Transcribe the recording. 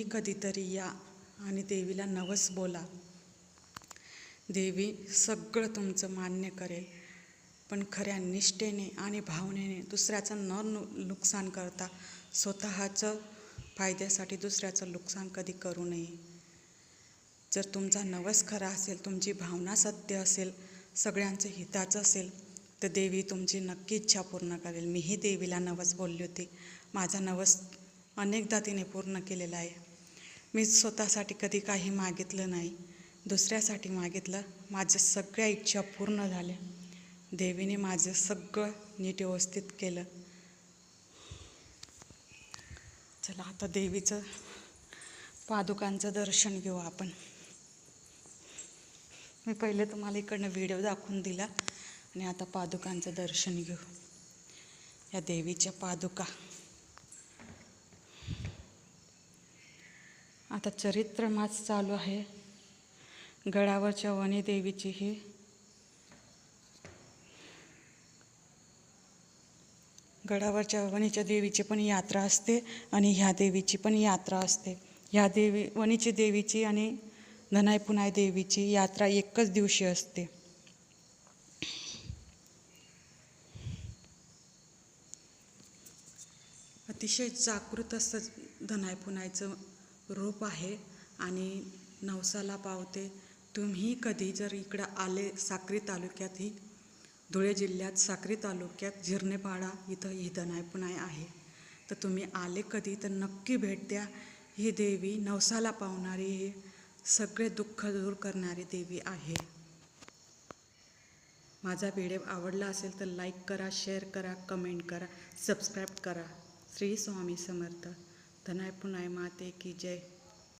तुम्हीही कधीतरी या आणि देवीला नवस बोला. देवी सगळं तुमचं मान्य करेल पण खऱ्या निष्ठेने आणि भावनेने दुसऱ्याचं न नु नुकसान करता स्वतःचं फायद्यासाठी दुसऱ्याचं नुकसान कधी करू नये. जर तुमचा नवस खरा असेल तुमची भावना सत्य असेल सगळ्यांचं हिताचं असेल तर देवी तुमची नक्की इच्छा पूर्ण करेल. मीही देवीला नवस बोलली होती. माझा नवस अनेकदा तिने पूर्ण केलेला आहे. मी स्वतःसाठी कधी काही मागितलं नाही. दुसऱ्यासाठी मागितलं. माझ्या सगळ्या इच्छा पूर्ण झाल्या. देवीने माझं सगळं नीट व्यवस्थित केलं. चला आता देवीचं पादुकांचं दर्शन घेऊ आपण. मी पहिले तुम्हाला इकडनं व्हिडिओ दाखवून दिला आणि आता पादुकांचं दर्शन घेऊ. या देवीच्या पादुका. आता चरित्र मास चालू आहे. गडावरच्या वनी देवीची ही. गडावरच्या वणीच्या देवीची पण यात्रा असते आणि ह्या देवीची पण यात्रा असते. ह्या देवी वणीची देवीची आणि धनाय पुनाय देवीची यात्रा एकच दिवशी असते. अतिशय जागृत असतं धनाय पुनायचं रूप आहे आणि नवसाला पावते. तुम्ही कधी जर इकडं आले साक्री तालुक्यात ही धुळे जिल्ह्यात साक्री तालुक्यात झिरणेपाडा इथं ही धनाई आहे. तर तुम्ही आले कधी तर नक्की भेट द्या. ही देवी नवसाला पावणारी ही सगळे दुःख दूर करणारी देवी आहे. माझा व्हिडिओ आवडला असेल तर लाईक करा शेअर करा कमेंट करा सबस्क्राईब करा. श्री स्वामी समर्थ. धनाय पुनाय माते की जय।